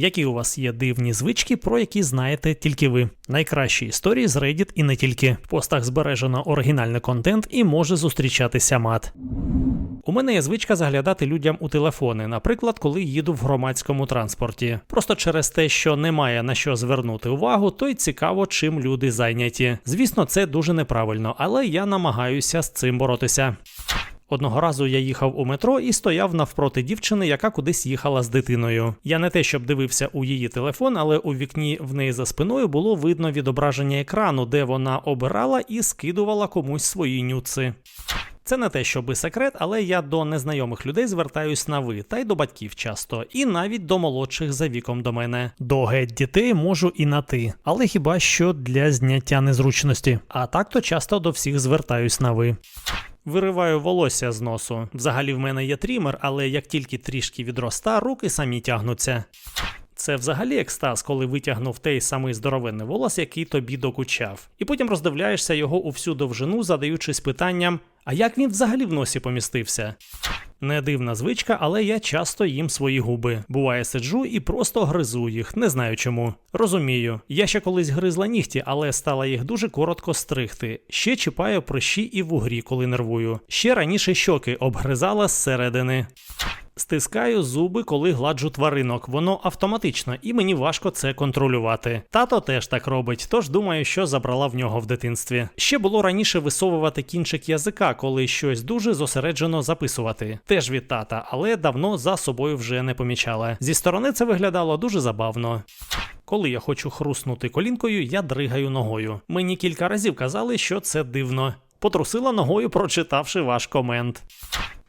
Які у вас є дивні звички, про які знаєте тільки ви. Найкращі історії з Reddit і не тільки. В постах збережено оригінальний контент і може зустрічатися мат. У мене є звичка заглядати людям у телефони, наприклад, коли їду в громадському транспорті. Просто через те, що немає на що звернути увагу, то й цікаво, чим люди зайняті. Звісно, це дуже неправильно, але я намагаюся з цим боротися. Одного разу я їхав у метро і стояв навпроти дівчини, яка кудись їхала з дитиною. Я не те, щоб дивився у її телефон, але у вікні в неї за спиною було видно відображення екрану, де вона обирала і скидувала комусь свої нюци. Це не те, щоби секрет, але я до незнайомих людей звертаюсь на ви, та й до батьків часто, і навіть до молодших за віком до мене. До геть дітей можу і на ти, але хіба що для зняття незручності. А так то часто до всіх звертаюсь на ви. Вириваю волосся з носу. Взагалі в мене є трімер, але як тільки трішки відроста, руки самі тягнуться. Це взагалі екстаз, коли витягнув той самий здоровенний волос, який тобі докучав. І потім роздивляєшся його у всю довжину, задаючись питанням: а як він взагалі в носі помістився? Не дивна звичка, але я часто їм свої губи. Буває, сиджу і просто гризу їх, не знаю чому. Розумію, я ще колись гризла нігті, але стала їх дуже коротко стригти. Ще чіпаю прищі і вугрі, коли нервую. Ще раніше щоки обгризала зсередини. Стискаю зуби, коли гладжу тваринок. Воно автоматично, і мені важко це контролювати. Тато теж так робить, тож думаю, що забрала в нього в дитинстві. Ще було раніше висовувати кінчик язика, коли щось дуже зосереджено записувати. Теж від тата, але давно за собою вже не помічала. Зі сторони це виглядало дуже забавно. Коли я хочу хруснути колінкою, я дригаю ногою. Мені кілька разів казали, що це дивно. Потрусила ногою, прочитавши ваш комент.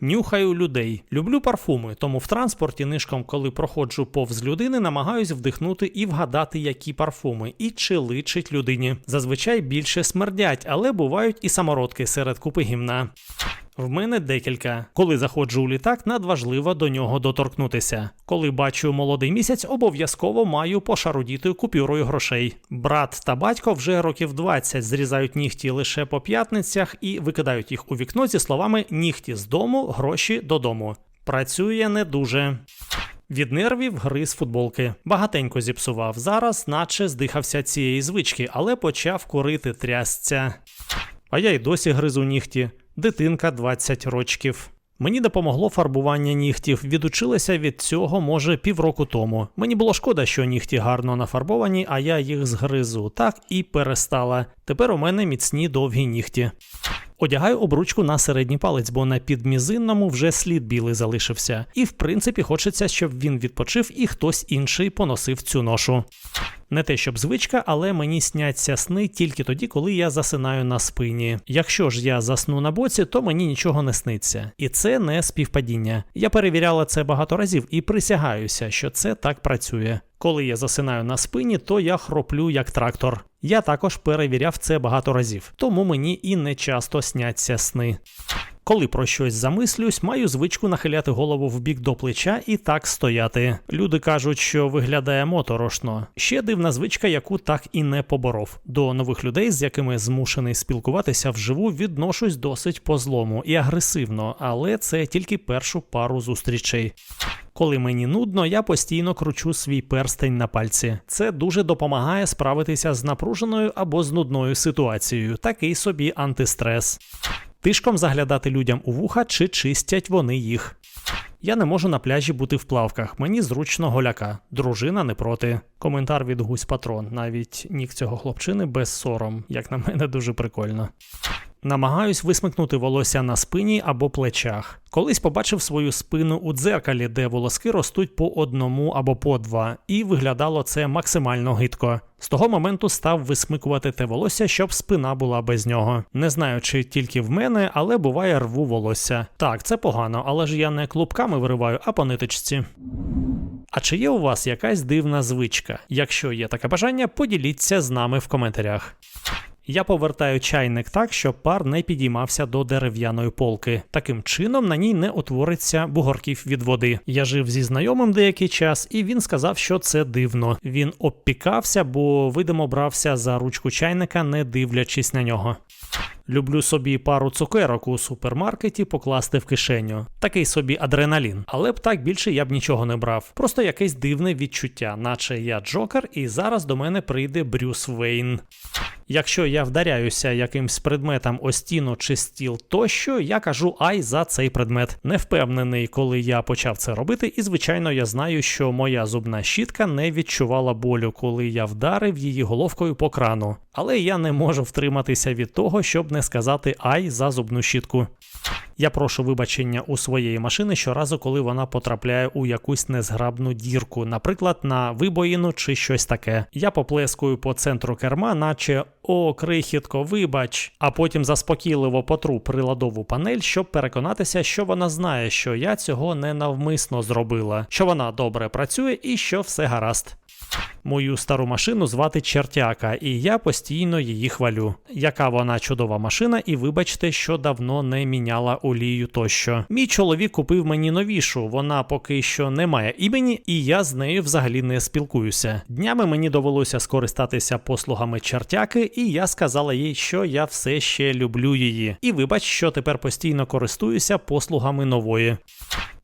Нюхаю людей. Люблю парфуми, тому в транспорті нишком, коли проходжу повз людини, намагаюсь вдихнути і вгадати, які парфуми, і чи личить людині. Зазвичай більше смердять, але бувають і самородки серед купи гімна. В мене декілька. Коли заходжу у літак, надважливо до нього доторкнутися. Коли бачу молодий місяць, обов'язково маю пошарудіти купюрою грошей. Брат та батько вже років 20 зрізають нігті лише по п'ятницях і викидають їх у вікно зі словами нігті з дому, гроші додому. Працює не дуже. Від нервів гри футболки. Багатенько зіпсував. Зараз, наче здихався цієї звички, але почав курити трясця. А я й досі гризу нігті. Дитинка 20 рочків. Мені допомогло фарбування нігтів. Відучилася від цього, може, півроку тому. Мені було шкода, що нігті гарно нафарбовані, а я їх згризу. Так і перестала. Тепер у мене міцні довгі нігті. Одягаю обручку на середній палець, бо на підмізинному вже слід білий залишився. І в принципі хочеться, щоб він відпочив і хтось інший поносив цю ношу. Не те, щоб звичка, але мені сняться сни тільки тоді, коли я засинаю на спині. Якщо ж я засну на боці, то мені нічого не сниться. І це не співпадіння. Я перевіряла це багато разів і присягаюся, що це так працює. Коли я засинаю на спині, то я хроплю як трактор. Я також перевіряв це багато разів, тому мені і не часто сняться сни. Коли про щось замислюсь, маю звичку нахиляти голову в бік до плеча і так стояти. Люди кажуть, що виглядає моторошно. Ще дивна звичка, яку так і не поборов. До нових людей, з якими змушений спілкуватися вживу, відношусь досить по злому і агресивно, але це тільки першу пару зустрічей. Коли мені нудно, я постійно кручу свій перстень на пальці. Це дуже допомагає справитися з напруженою або з нудною ситуацією. Такий собі антистрес. Тишком заглядати людям у вуха, чи чистять вони їх. Я не можу на пляжі бути в плавках, мені зручно голяка. Дружина не проти. Коментар від гусь патрон. Навіть нік цього хлопчини без сором, як на мене, дуже прикольно. Намагаюсь висмикнути волосся на спині або плечах. Колись побачив свою спину у дзеркалі, де волоски ростуть по одному або по два, і виглядало це максимально гидко. З того моменту став висмикувати те волосся, щоб спина була без нього. Не знаю, чи тільки в мене, але буває рву волосся. Так, це погано, але ж я не клубками вириваю, а по ниточці. А чи є у вас якась дивна звичка? Якщо є таке бажання, поділіться з нами в коментарях. Я повертаю чайник так, щоб пар не підіймався до дерев'яної полки. Таким чином на ній не утвориться бугорків від води. Я жив зі знайомим деякий час, і він сказав, що це дивно. Він обпікався, бо видимо брався за ручку чайника, не дивлячись на нього. Люблю собі пару цукерок у супермаркеті покласти в кишеню. Такий собі адреналін. Але б так більше я б нічого не брав. Просто якесь дивне відчуття, наче я Джокер, і зараз до мене прийде Брюс Вейн. Якщо я вдаряюся якимсь предметом о стіну чи стіл тощо, я кажу ай за цей предмет. Не впевнений, коли я почав це робити, і звичайно я знаю, що моя зубна щітка не відчувала болю, коли я вдарив її головкою по крану. Але я не можу втриматися від того, щоб не сказати ай за зубну щітку. Я прошу вибачення у своєї машини щоразу, коли вона потрапляє у якусь незграбну дірку, наприклад, на вибоїну чи щось таке. Я поплескую по центру керма, наче о, крихітко, вибач, а потім заспокійливо потру приладову панель, щоб переконатися, що вона знає, що я цього ненавмисно зробила, що вона добре працює і що все гаразд. Мою стару машину звати Чертяка, і я постійно її хвалю. Яка вона чудова машина, і вибачте, що давно не міняла олію тощо. Мій чоловік купив мені новішу, вона поки що не має імені, і я з нею взагалі не спілкуюся. Днями мені довелося скористатися послугами чертяки, і я сказала їй, що я все ще люблю її. І вибач, що тепер постійно користуюся послугами нової.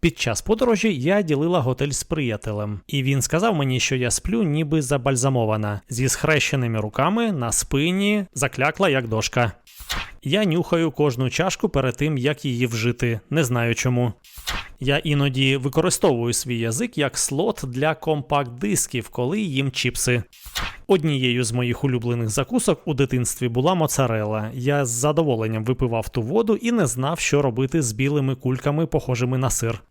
Під час подорожі я ділила готель з приятелем, і він сказав мені, що я сплю ніби забальзамована, зі схрещеними руками на спині, заклякла як дошка. Я нюхаю кожну чашку перед тим, як її вжити, не знаю чому. Я іноді використовую свій язик як слот для компакт-дисків, коли їм чіпси. Однією з моїх улюблених закусок у дитинстві була моцарела. Я з задоволенням випивав ту воду і не знав, що робити з білими кульками, похожими на сир.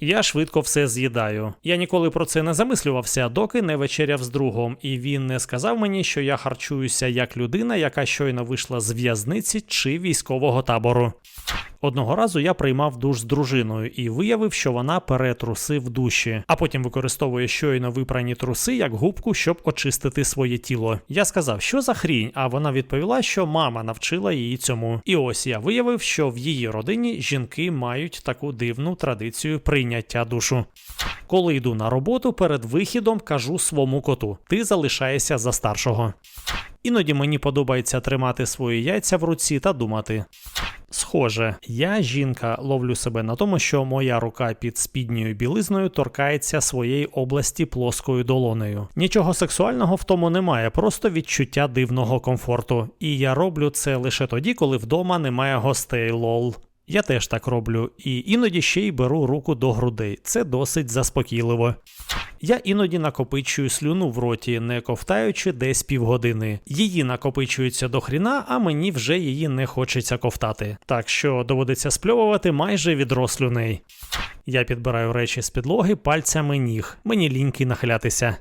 Я швидко все з'їдаю. Я ніколи про це не замислювався, доки не вечеряв з другом, і він не сказав мені, що я харчуюся як людина, яка щойно вийшла з в'язниці чи військового табору. Одного разу я приймав душ з дружиною і виявив, що вона пере труси в душі, а потім використовує щойно випрані труси як губку, щоб очистити своє тіло. Я сказав, що за хрінь, а вона відповіла, що мама навчила її цьому. І ось я виявив, що в її родині жінки мають таку дивну традицію прийняття душу. Коли йду на роботу, перед вихідом кажу своєму коту: ти залишаєшся за старшого. Іноді мені подобається тримати свої яйця в руці та думати. Схоже, я, жінка, ловлю себе на тому, що моя рука під спідньою білизною торкається своєї області плоскою долонею. Нічого сексуального в тому немає, просто відчуття дивного комфорту. І я роблю це лише тоді, коли вдома немає гостей лол. Я теж так роблю, і іноді ще й беру руку до грудей. Це досить заспокійливо. Я іноді накопичую слюну в роті, не ковтаючи десь півгодини. Її накопичується до хріна, а мені вже її не хочеться ковтати. Так що доводиться спльовувати майже відро слюней. Я підбираю речі з підлоги пальцями ніг. Мені ліньки нахилятися.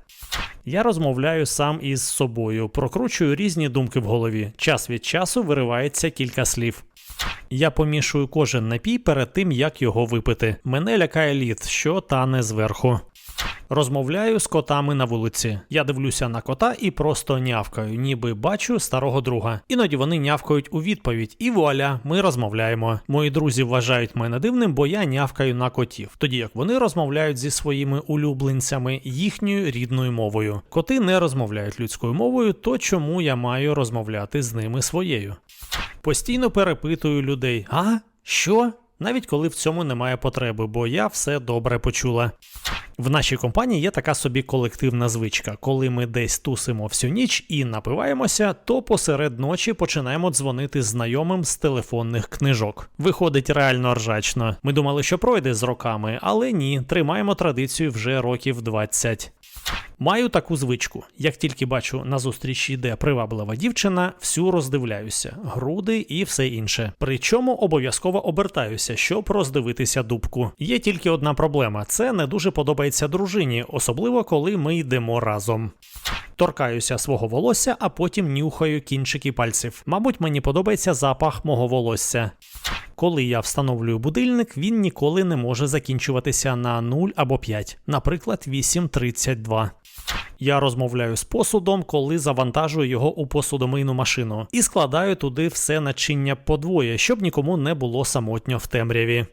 Я розмовляю сам із собою, прокручую різні думки в голові. Час від часу виривається кілька слів. Я помішую кожен напій перед тим, як його випити. Мене лякає лід, що тане зверху. Розмовляю з котами на вулиці. Я дивлюся на кота і просто нявкаю, ніби бачу старого друга. Іноді вони нявкають у відповідь, і вуаля, ми розмовляємо. Мої друзі вважають мене дивним, бо я нявкаю на котів, тоді як вони розмовляють зі своїми улюбленцями їхньою рідною мовою. Коти не розмовляють людською мовою, то чому я маю розмовляти з ними своєю? Постійно перепитую людей: а? Що? Навіть коли в цьому немає потреби, бо я все добре почула. В нашій компанії є така собі колективна звичка. Коли ми десь тусимо всю ніч і напиваємося, то посеред ночі починаємо дзвонити знайомим з телефонних книжок. Виходить реально ржачно. Ми думали, що пройде з роками, але ні, тримаємо традицію вже років 20. Маю таку звичку. Як тільки бачу на зустріч йде приваблива дівчина, всю роздивляюся, груди і все інше. Причому обов'язково обертаюся, щоб роздивитися дубку. Є тільки одна проблема: це не дуже подобається дружині, особливо коли ми йдемо разом. Торкаюся свого волосся, а потім нюхаю кінчики пальців. Мабуть, мені подобається запах мого волосся. Коли я встановлюю будильник, він ніколи не може закінчуватися на 0 або 5, наприклад, 8.32. Я розмовляю з посудом, коли завантажую його у посудомийну машину, і складаю туди все начиння подвоє, щоб нікому не було самотньо в темряві.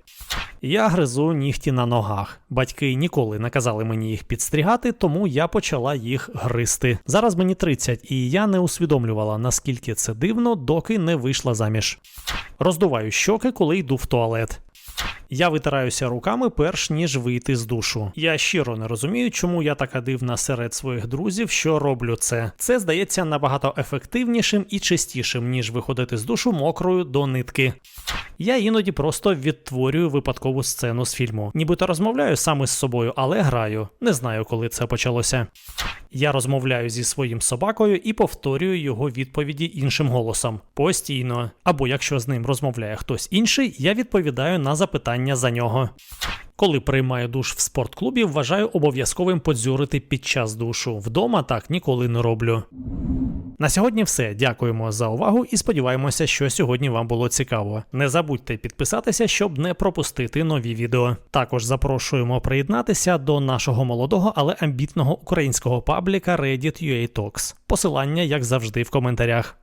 Я гризу нігті на ногах. Батьки ніколи не казали мені їх підстрігати, тому я почала їх гризти. Зараз мені 30, і я не усвідомлювала, наскільки це дивно, доки не вийшла заміж. Роздуваю щоки, коли йду в туалет. Я витираюся руками перш ніж вийти з душу. Я щиро не розумію, чому я така дивна серед своїх друзів, що роблю це. Це здається набагато ефективнішим і чистішим, ніж виходити з душу мокрою до нитки. Я іноді просто відтворюю випадкову сцену з фільму. Нібито розмовляю саме з собою, але граю. Не знаю, коли це почалося. Я розмовляю зі своїм собакою і повторюю його відповіді іншим голосом постійно. Або якщо з ним розмовляє хтось інший, я відповідаю на запитання за нього. Коли приймаю душ в спортклубі, вважаю обов'язковим подзюрити під час душу. Вдома так ніколи не роблю. На сьогодні все. Дякуємо за увагу і сподіваємося, що сьогодні вам було цікаво. Не забудьте підписатися, щоб не пропустити нові відео. Також запрошуємо приєднатися до нашого молодого, але амбітного українського пабліка Reddit UA Talks. Посилання, як завжди, в коментарях.